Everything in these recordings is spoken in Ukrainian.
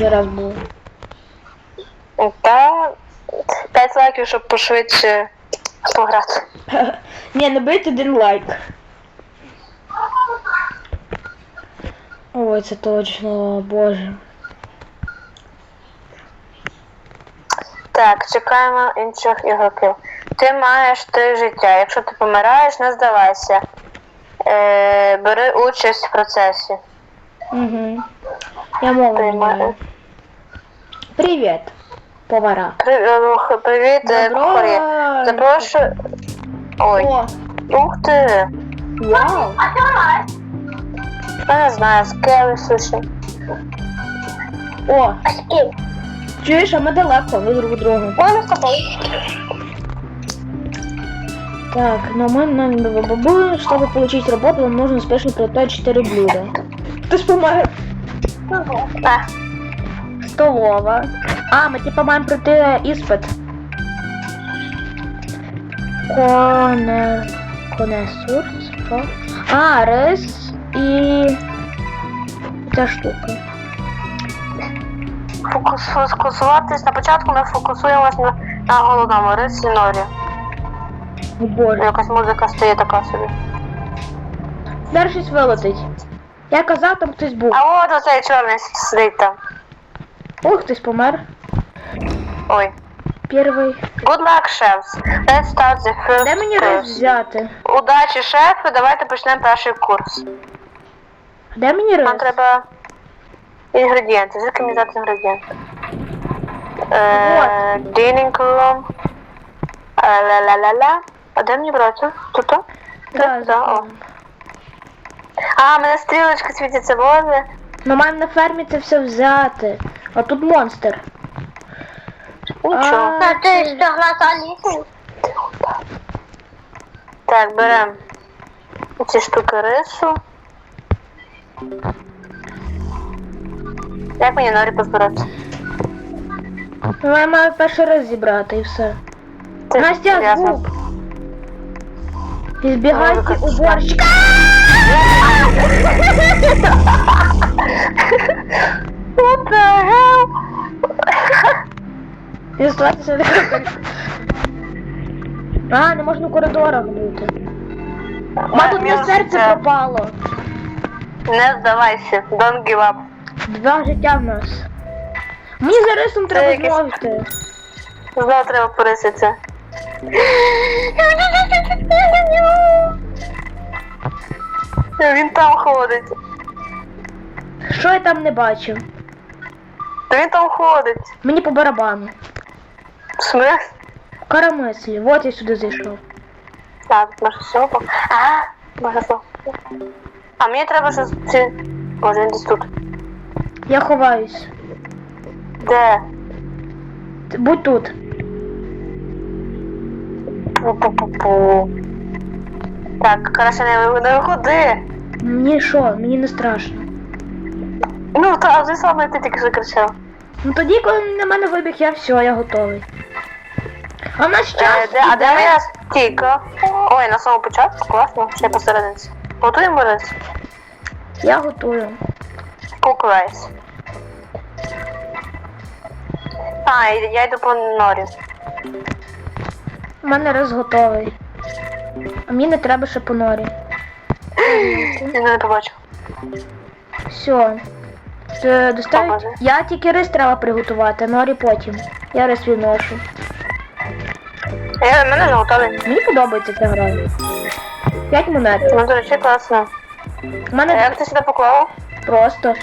зараз було. Та 5 лайків, щоб пошвидше пограти. Ні, не бийте один лайк. Ой, це точно, боже. Так, чекаємо інших ігроків. Ти маєш три життя. Якщо ти помираєш, не здавайся. Е, бери участь в процесі. Угу. Я мову не Приймаю. Привіт, повара. Е, привіт, е, Добро. кухарі. Запрошую. Ой, О, ух ти! вау. Я не знаю, скели суші. О, чуєш, а ми далеко від друг друга. Так, но мы нам бабабу, чтобы получить работу, вам нужно успешно приготовить 4 блюда. Хтось помагає. А, Столова. А, ми типа маємо пройти іспит. Коне... Конесур? Що? А, рис і... Ця штука. фокус, фокусуватись. На початку ми фокусуємось на, на головному рисі норі. Боже. Якась музика стає така собі. Зараз щось вилетить. Я казав, там хтось був. А от оцей чорний сидить там. О, хтось помер. Ой. Перший. Good luck, chefs. Let's start the first Де мені course. рис взяти? Удачі, шефи, давайте почнемо перший курс. Де мені рис? Нам треба інгредієнти. Звідки мені взяти інгредієнти? Е, room. Е, Ла-ла-ла-ла. А де мені брати? Тут? Да, Да, да, о. А, в мене стрілочки світяться вози. Ми маємо на фермі це все взяти. А тут монстр. Нічого. А, ти що глаза Так, беремо ці штуки рису. Як мені норі позбирати? Ну, я маю перший раз зібрати і все. Настя, звук. І уборщика. What the hell? І здавайтеся не А, не можна в коридорах бути. Ма тут на серце пропало. Не здавайся, don't give up. Два життя в нас. Мені за рисом треба якесь- знову йти. Знову треба пориситися. Він там ходить. Що я там не бачив? Та він там ходить. Мені по барабану. В смысле? Карамислі, от я сюди зайшов. Так, може все. А, може. А мені треба щось ці. Може він десь тут. Я ховаюсь. Де? Ти Будь тут. Пу-пу-пу-пу. Так, краще не, не виходи. Мені що? Мені не страшно. Ну, та вже саме ти тільки що кричав. Ну тоді, коли на мене вибіг, я все, я готовий. А в нас Е, час де, а де іде. моя стійка? Ой, на самому початку, класно, ще посерединці. Готуємо рис? Я готую. Cook rice. А, і- я йду по норі. У мене раз готовий. А мені не треба ще по норі. Я не побачив. Все. Це доставить. Я тільки рис треба приготувати, норі потім. Я рис відношу. Я, мене не. Мені подобається ця гра. П'ять монет. Ну, до речі, класно. У А мене як ти сюди поклав? просто.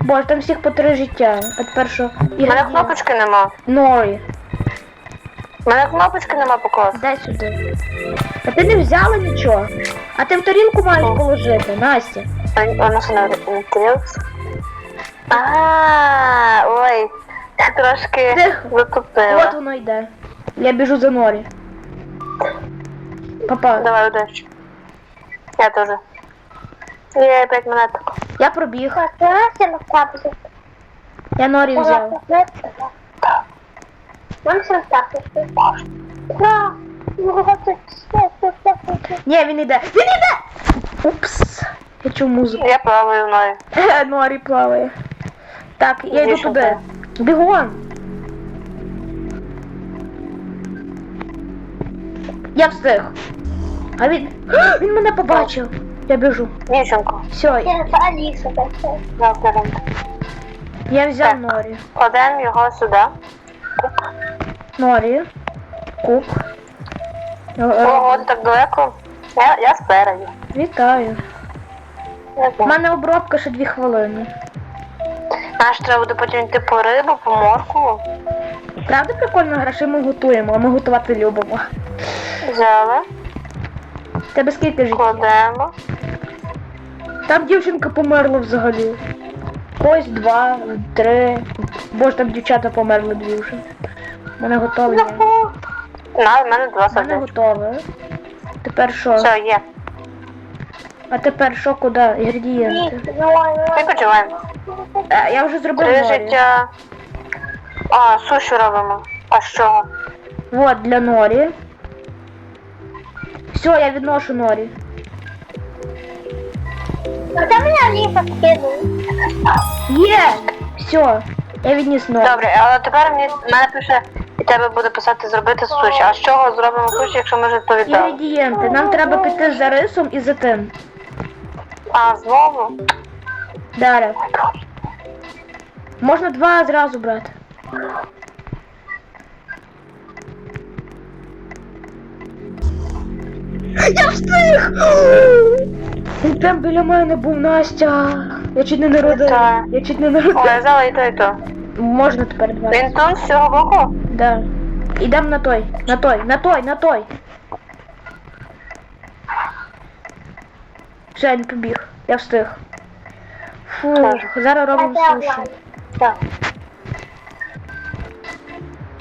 Боже, там всіх по три життя. Тепер що? У мене кнопочки нема. Норі. У мене кнопочки нема покласти. Дай сюди. А ти не взяла нічого. А ти в тарілку маєш положити, Настя. А Воно що не відкрився? А, ой, трошки Тихо. От затупила. воно йде. Я біжу за норі. Папа, Давай удачі. Я теж. Є 5 монеток. я пробіг. Я норі взяв. Вам все. Ну, все, все, все, все. Ні, він іде. Він іде! Упс. Я чув музику. Я плаваю мною. Норі плаває. Так, я йду туди. Бігом. Я встиг. А він. Він мене побачив. Я біжу. Дівчинку, Все, Це Аліса така. завтра. я взяв Так. норі. Кладемо його сюди. Норі. Кук. Е, е, Ого, так далеко. Я, я спереду. Вітаю. У мене обробка ще дві хвилини. Наш треба буде потім йти по рибу, по моркву. Правда прикольна гра, що ми готуємо, а ми готувати любимо. Взяли, Тебе скільки життів? кладемо. Там дівчинка померла взагалі. Ось два, три. Боже, там дівчата померли дві вже. У мене готові. є. На, в мене два У мене готове. Тепер що? Все, є. А тепер що, куди? Інгредієнти. Ми почуваємо. Е, я вже зробив Три норі. життя. А, суші робимо. А з чого? Вот, для норі. Все, я відношу норі. Куди мене Аліса скинула? Є! Все, я відніс норі. Добре, але тепер мені мене пише, тебе буде писати зробити суші. А з чого зробимо суші, якщо ми вже то віддали? Інгредієнти. Нам треба піти за рисом і за тим. А, знову? Далі. Можна два зразу брати. Я встиг! Він прям біля мене був Настя. Я чуть не народив. Вітаю. Я чуть не О, народив. взяла і то, і то. Можна тепер два. Він тут з цього боку? Да. Ідем на той, на той, на той, на той. Все, він побіг. Я встиг. Фу, Тоже. зараз робимо де суші. Влад? Так,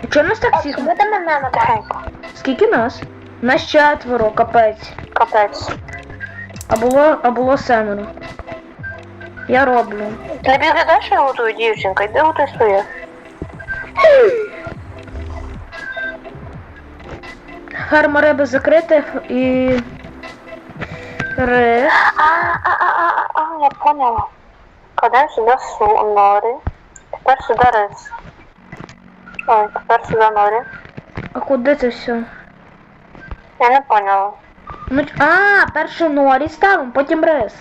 Чого нас так всіх? ти мене набрав? Скільки нас? Нас четверо, капець. Капець. А було, а було семеро. Я роблю. Ти не що я готую, дівчинка? Йди готуй своє. Ферма риби закрита і. Рис. А, а, а, а, а, а, я поняла. Кладемо сюди су, норі. Тепер сюди рис. Ой, тепер сюди норі. А куди це все? Я не поняла. Ну, а, перше норі ставимо, потім рис.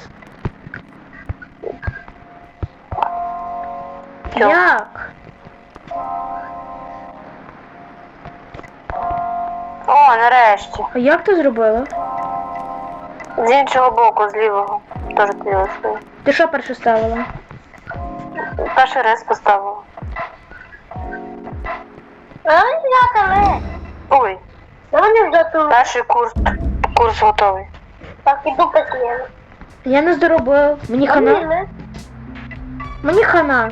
Як? О, нарешті. А як ти зробила? З іншого боку, з лівого. Теж ти лишив. Ти що перше ставила? Перший рис поставила. А взяти Ой, вони вже тут. перший курс, курс готовий. Так, іду покину. Я не здоробив. Мені хана. Мені хана.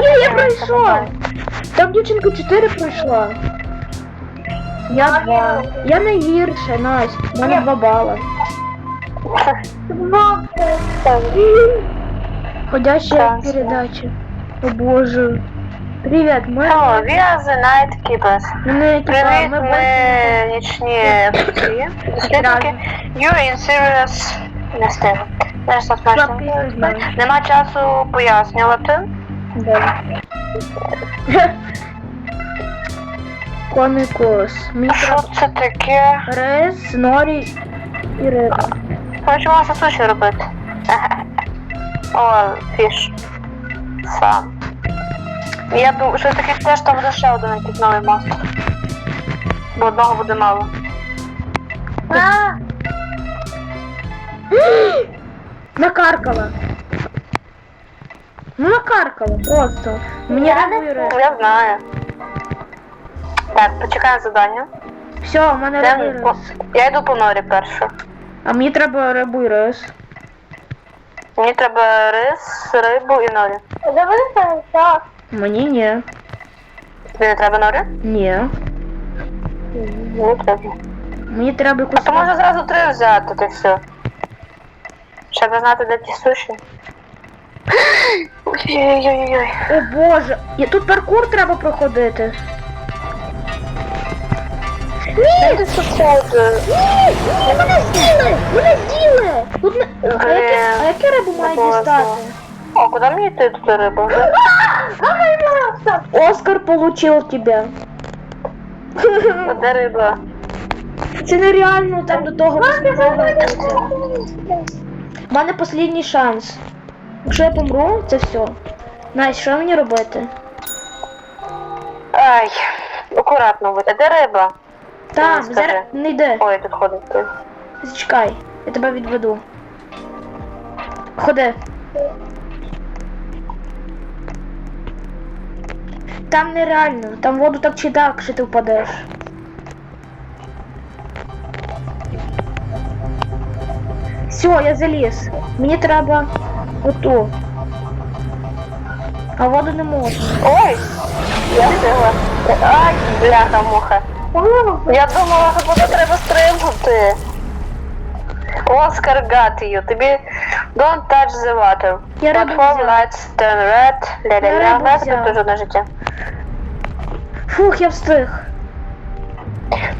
Ні, я пройшов. Там дівчинка 4 пройшла. Я два. Я не гірше, Настя. У мене два бала. Ходяча Так. передача. О боже. Привіт, ми. Hello, we are the night keepers. Мене типа, Привіт, ми ми бачимо. нічні птахи. Дослідники. You're in serious... Не. Нема часу пояснювати. Да. Мені Що це таке? рис, норі і риба. Хочу маса суші робити. О, фіш. Сам. Я думаю, що таке теж там буде ще один якийсь новий мастер. Бо одного буде мало. Накаркала. Ну накаркала просто. Мені Я. Я знаю. Так, почекаємо завдання. Все, у мене Де- по- Я йду по норі першу. А мені треба рибу і рис. Мені треба рис, рибу і норі. Дивися, що? Мені ні. Тобі не треба норі? Ні. Не треба. Мені треба А якусь. то може зразу три взяти, то все. Щоб знати, де ті суші. Ой-ой-ой-ой. О боже, я тут паркур треба проходити. Ні. Ні, мене з'їли! Мене з'їли! Тут не... А яке, а яке рибу має дістати? О, куди мені йти тут риба? Оскар получил тебя. Де риба? Це нереально там до того. У мене останній шанс. Якщо я помру, це все. Настя, що мені робити? Ай, акуратно будь. А де риба? Там, скажи. зараз не йди. Ой, тут ходить. Зачекай, я тебе відведу. Ходи. Там нереально, там воду так чи так, що ти впадеш. Все, я заліз. Мені треба оту. А воду не можна. Ой! Я сила. Ай, бляха муха. Я думала, що буде треба стрибнути. Оскар got you. Тобі don't touch the water. Я рибу Platform lights turn red. Ля-ля-ля. рибу тут дуже одне життя. Фух, я встиг.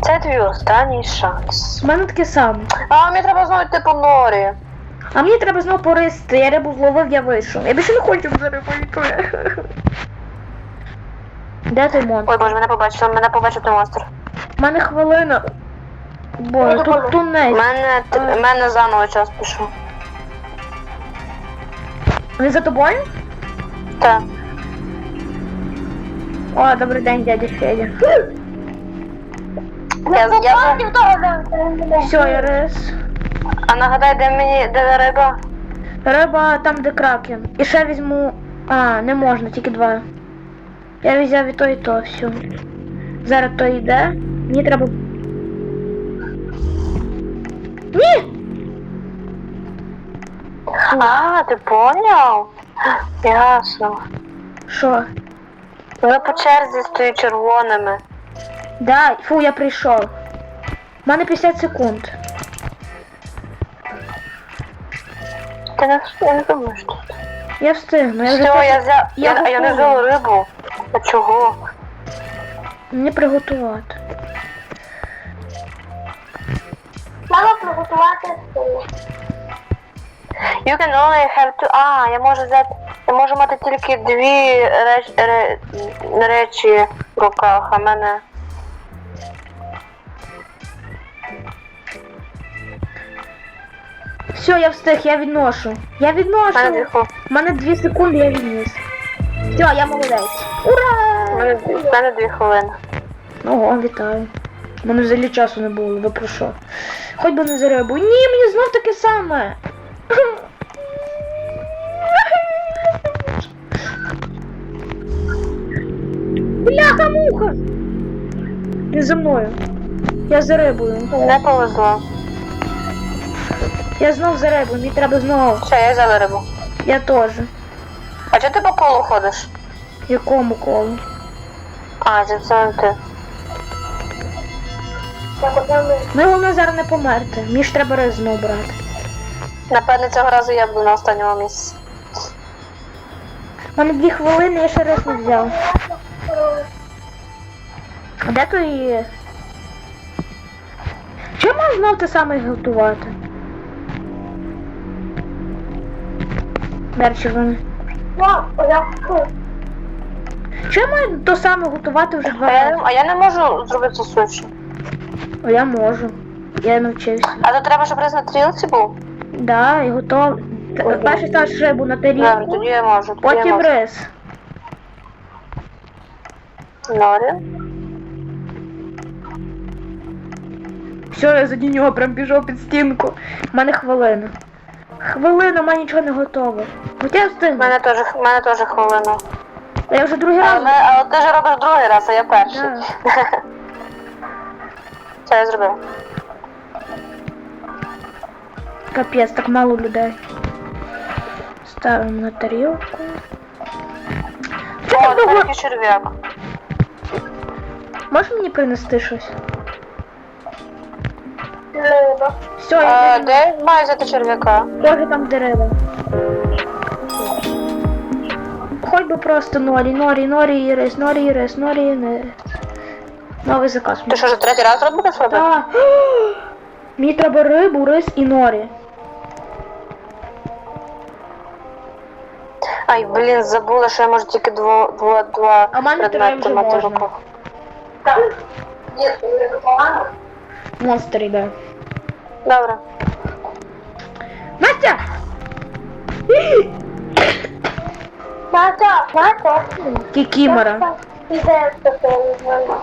Це твій останній шанс. У мене таке саме. А мені треба знову йти по норі. А мені треба знову пористи. Я рибу зловив, я вийшов. Я більше не хочу за рибою йти. Де той монстр? Ой, боже, мене побачили, мене побачив той монстр. У мене хвилина. Боже, тут У тунель. мене, в мене заново час пішов. Він за тобою? Так. О, добрий день, дядя Федя. Я, я, Все, я рис. а нагадай, де мені, де риба? Риба там, де кракен. І ще візьму. А, не можна, тільки два. Я взяв і то, і то, все. Зараз то йде. Мені треба. Ні! А, ти поняв? Ясно. Що? Ви по черзі стоїть червоними. Да, фу, я прийшов. У мене 50 секунд. Ти не, я не думаєш тут. Я встигну, я вже Все, я взяв. я Я, я не взяла рибу. А чого? Мені приготувати. Мама приготувати стол. You can only have two... А, я можу взяти... Я можу мати тільки дві реч... ре... речі в руках, а мене... Все, я встиг, я відношу. Я дві відношу. У мене 2 секунди, я відніс. Все, я молодець. Ура! Мене, в мене дві хвилини. Ого, вітаю. У мене взагалі часу не було, ви про що? Хоч би не за рибу. Ні, мені знов таке саме. Бляха муха! Він за мною. Я за рибою. Не повезло. Я знов за рибою, мені треба знову. Все, я взяла рибу. Я теж. А чого ти по колу ходиш? Якому колу? А, це це ти. Ми головне зараз не померти. Мені ж треба знову брати. Напевне, цього разу я буду на останньому місці. У мене дві хвилини, я ще рис не взяв. А де то є? Чи я знов те саме готувати? Мерчі вони. Мам, я маю то саме готувати вже два А я, не- а я не можу зробити суші. О, я можу. Я навчився. А то треба, щоб рис на тарілці був? Да, і готов. Т- Перший ставиш рибу на Добре, тарілку, тоді я можу. Тоді я потім можу. рис. Норі. Все, я за нього прям пішов під стінку. У мене хвилина. Хвилина, у мене нічого не готово. Хоча я У встигну. мене теж, в мене теж хвилина. А я вже другий раз. ми- але ти ж робиш другий раз, а я перший. Да. Це я зробив. Капець, так мало людей. Ставимо на тарілку. Що О, так довго? такий черв'як. Можеш мені принести щось? Все, А, я де маю взяти черв'яка? Тоже там дерева. Би просто норі, норі, норі і рис, норі і рис, норі і рис. Новий заказ. Ти що, вже третій раз робити робити? Так. Мені треба рибу, рис і норі. Ай, блін, забула, що я можу тільки дво, дво, два А мене предмети вже мати в можна. руках. Ні. Монстр. Добре. Настя! Кікімора.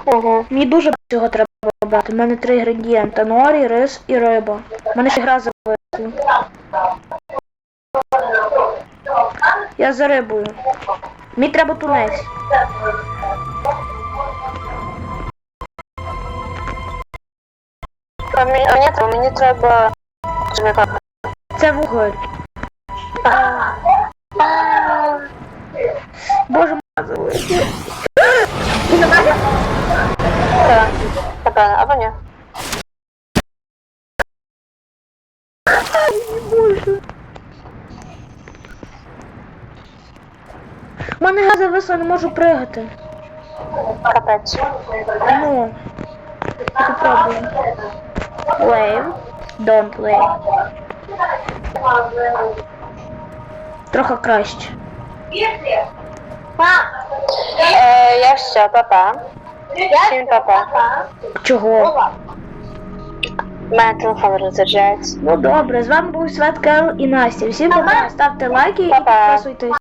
Угу. Мені дуже цього треба брати. У мене три інгредієнти. Норі, рис і риба. У мене ще гра зависла. Я за рибою. Мені треба тунець. А мені, а мені, треба- мені треба... Це вуголь. Боже мой, зависла. Так, напевно, або ні. У мене гра зависла, не можу пригати. Капець. Ну, попробую. Wave. Don't wave. Трохи краще. Е, я все, папа. Всім папа. Чого? У мене телефон розряджається. Ну добре, з вами був Свят Кел і Настя. Всім пока, ставте лайки і Па-па. підписуйтесь.